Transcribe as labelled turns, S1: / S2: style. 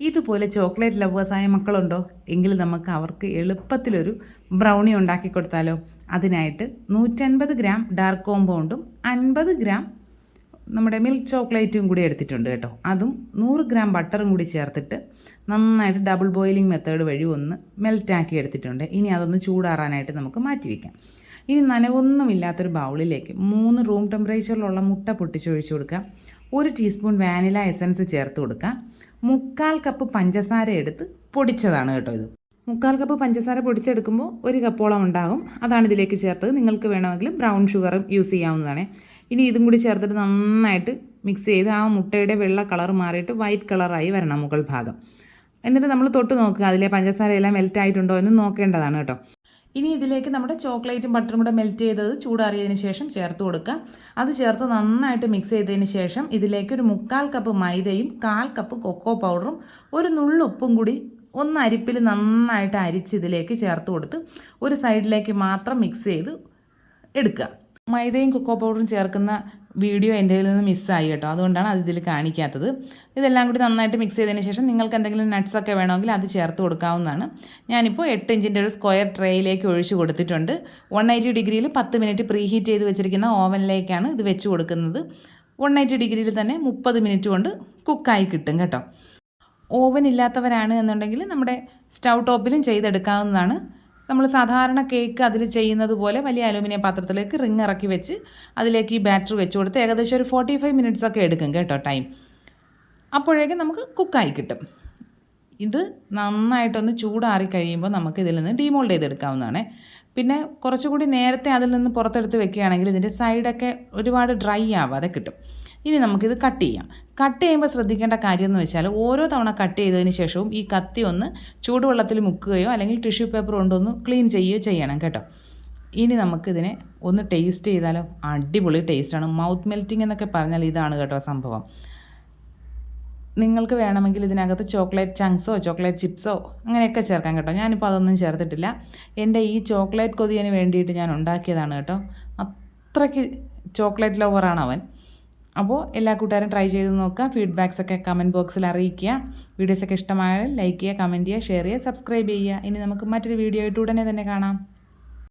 S1: ഇതുപോലെ ചോക്ലേറ്റ് ലവേഴ്സായ മക്കളുണ്ടോ? എങ്കിൽ നമുക്ക് അവർക്ക് എളുപ്പത്തിലൊരു ബ്രൗണി ഉണ്ടാക്കി കൊടുത്താലോ? അതിനായിട്ട് നൂറ്റൻപത് ഗ്രാം ഡാർക്ക് കോമ്പൗണ്ടും അൻപത് ഗ്രാം നമ്മുടെ മിൽക്ക് ചോക്ലേറ്റും കൂടി എടുത്തിട്ടുണ്ട് കേട്ടോ. അതും നൂറ് ഗ്രാം ബട്ടറും കൂടി ചേർത്തിട്ട് നന്നായിട്ട് ഡബിൾ ബോയിലിംഗ് മെത്തേഡ് വഴി ഒന്ന് മെൽറ്റാക്കി എടുത്തിട്ടുണ്ട്. ഇനി അതൊന്ന് ചൂടാറാനായിട്ട് നമുക്ക് മാറ്റി വയ്ക്കാം ഇനി നനവൊന്നുമില്ലാത്തൊരു ബൗളിലേക്ക് മൂന്ന് റൂം ടെമ്പറേച്ചറിലുള്ള മുട്ട പൊട്ടിച്ചൊഴിച്ച് കൊടുക്കുക ഒരു ടീസ്പൂൺ വാനില എസൻസ് ചേർത്ത് കൊടുക്കുക മുക്കാൽ കപ്പ് പഞ്ചസാര എടുത്ത് പൊടിച്ചതാണ് കേട്ടോ ഇത്. മുക്കാൽ കപ്പ് പഞ്ചസാര പൊടിച്ചെടുക്കുമ്പോൾ ഒരു കപ്പോളം ഉണ്ടാകും. അതാണ് ഇതിലേക്ക് ചേർത്തത്. നിങ്ങൾക്ക് വേണമെങ്കിൽ ബ്രൗൺ ഷുഗറും യൂസ് ചെയ്യാവുന്നതാണ്. ഇനി ഇതും കൂടി ചേർത്തിട്ട് നന്നായിട്ട് മിക്സ് ചെയ്ത് ആ മുട്ടയുടെ വെള്ള കളർ മാറിയിട്ട് വൈറ്റ് കളറായി വരണം മുകൾ ഭാഗം. എന്നിട്ട് നമ്മൾ തൊട്ട് നോക്കുക അതിലെ പഞ്ചസാര എല്ലാം മെൽറ്റ് ആയിട്ടുണ്ടോ എന്ന് നോക്കേണ്ടതാണ് കേട്ടോ. ഇനി ഇതിലേക്ക് നമ്മുടെ ചോക്ലേറ്റും ബട്ടറും കൂടെ മെൽറ്റ് ചെയ്തത് ചൂടാറിയതിന് ശേഷം ചേർത്ത് കൊടുക്കുക. അത് ചേർത്ത് നന്നായിട്ട് മിക്സ് ചെയ്തതിന് ശേഷം ഇതിലേക്ക് ഒരു മുക്കാൽ കപ്പ് മൈദയും കാൽ കപ്പ് കൊക്കോ പൗഡറും ഒരു നുള്ളുപ്പും കൂടി ഒന്ന് അരിപ്പിൽ നന്നായിട്ട് അരിച്ച് ഇതിലേക്ക് ചേർത്ത് കൊടുത്ത് ഒരു സൈഡിലേക്ക് മാത്രം മിക്സ് ചെയ്ത് എടുക്കുക. മൈദയും കൊക്കോ പൗഡറും ചേർക്കുന്ന വീഡിയോ എന്റെ കയ്യിൽ നിന്ന് മിസ്സായി കേട്ടോ. അതുകൊണ്ടാണ് അത് ഇതിൽ കാണിക്കാത്തത്. ഇതെല്ലാം കൂടി നന്നായിട്ട് മിക്സ് ചെയ്തതിന് ശേഷം നിങ്ങൾക്ക് എന്തെങ്കിലും നട്ട്സൊക്കെ വേണമെങ്കിൽ അത് ചേർത്ത് കൊടുക്കാവുന്നതാണ്. ഞാനിപ്പോൾ എട്ട് ഇഞ്ചിന്റെ ഒരു സ്ക്വയർ ട്രേയിലേക്ക് ഒഴിച്ചു കൊടുത്തിട്ടുണ്ട്. വൺ എയ്റ്റി ഡിഗ്രിയിൽ പത്ത് മിനിറ്റ് പ്രീ ഹീറ്റ് ചെയ്ത് വെച്ചിരിക്കുന്ന ഓവനിലേക്കാണ് ഇത് വെച്ച് കൊടുക്കുന്നത്. വൺ എയ്റ്റി ഡിഗ്രിയിൽ തന്നെ മുപ്പത് മിനിറ്റ് കൊണ്ട് കുക്കായി കിട്ടും കേട്ടോ. ഓവൻ ഇല്ലാത്തവരാണ് എന്നുണ്ടെങ്കിൽ നമ്മുടെ സ്റ്റൗ ടോപ്പിലും ചെയ്തെടുക്കാവുന്നതാണ്. നമ്മൾ സാധാരണ കേക്ക് അതിൽ ചെയ്യുന്നത് പോലെ വലിയ അലൂമിനിയം പാത്രത്തിലേക്ക് റിങ് ഇറക്കി വെച്ച് അതിലേക്ക് ഈ ബാറ്റർ വെച്ച് കൊടുത്ത് ഏകദേശം ഒരു ഫോർട്ടി ഫൈവ് മിനിറ്റ്സ് ഒക്കെ എടുക്കും കേട്ടോ ടൈം അപ്പോഴേക്കും നമുക്ക് കുക്കായി കിട്ടും. ഇത് നന്നായിട്ടൊന്ന് ചൂടാറി കഴിയുമ്പോൾ നമുക്ക് ഇതിൽ നിന്ന് ഡീമോൾഡ് ചെയ്തെടുക്കാവുന്നതാണ്. പിന്നെ കുറച്ചുകൂടി നേരത്തെ അതിൽ നിന്ന് പുറത്തെടുത്ത് വെക്കുകയാണെങ്കിൽ ഇതിന്റെ സൈഡൊക്കെ ഒരുപാട് ഡ്രൈ ആവാതെ കിട്ടും. ഇനി നമുക്കിത് കട്ട് ചെയ്യാം. കട്ട് ചെയ്യുമ്പോൾ ശ്രദ്ധിക്കേണ്ട കാര്യം എന്ന് വെച്ചാൽ ഓരോ തവണ കട്ട് ചെയ്തതിന് ശേഷവും ഈ കത്തി ഒന്ന് ചൂടുവെള്ളത്തിൽ മുക്കുകയോ അല്ലെങ്കിൽ ടിഷ്യൂ പേപ്പർ കൊണ്ടൊന്ന് ക്ലീൻ ചെയ്യുകയോ ചെയ്യണം കേട്ടോ. ഇനി നമുക്കിതിനെ ഒന്ന് ടേസ്റ്റ് ചെയ്താലോ? അടിപൊളി ടേസ്റ്റാണ് മൗത്ത് മെൽറ്റിംഗ് എന്നൊക്കെ പറഞ്ഞാൽ ഇതാണ് കേട്ടോ സംഭവം. നിങ്ങൾക്ക് വേണമെങ്കിൽ ഇതിനകത്ത് ചോക്ലേറ്റ് ചങ്ക്സോ ചോക്ലേറ്റ് ചിപ്സോ അങ്ങനെയൊക്കെ ചേർക്കാം കേട്ടോ. ഞാനിപ്പോൾ അതൊന്നും ചേർത്തിട്ടില്ല. എന്റെ ഈ ചോക്ലേറ്റ് കൊതിയന് വേണ്ടിയിട്ട് ഞാൻ ഉണ്ടാക്കിയതാണ് കേട്ടോ. അത്രയ്ക്ക് ചോക്ലേറ്റ് ലവറാണ് അവൻ. അപ്പോൾ എല്ലാ കൂട്ടുകാരും ട്രൈ ചെയ്ത് നോക്കുക. ഫീഡ്ബാക്സ് ഒക്കെ കമന്റ് ബോക്സിൽ അറിയിക്കുക. വീഡിയോസൊക്കെ ഇഷ്ടമായാൽ ലൈക്ക് ചെയ്യുക കമന്റ് ചെയ്യുക ഷെയർ ചെയ്യുക സബ്സ്ക്രൈബ് ചെയ്യുക. ഇനി നമുക്ക് മറ്റൊരു വീഡിയോ ആയിട്ട് ഉടനെ തന്നെ കാണാം.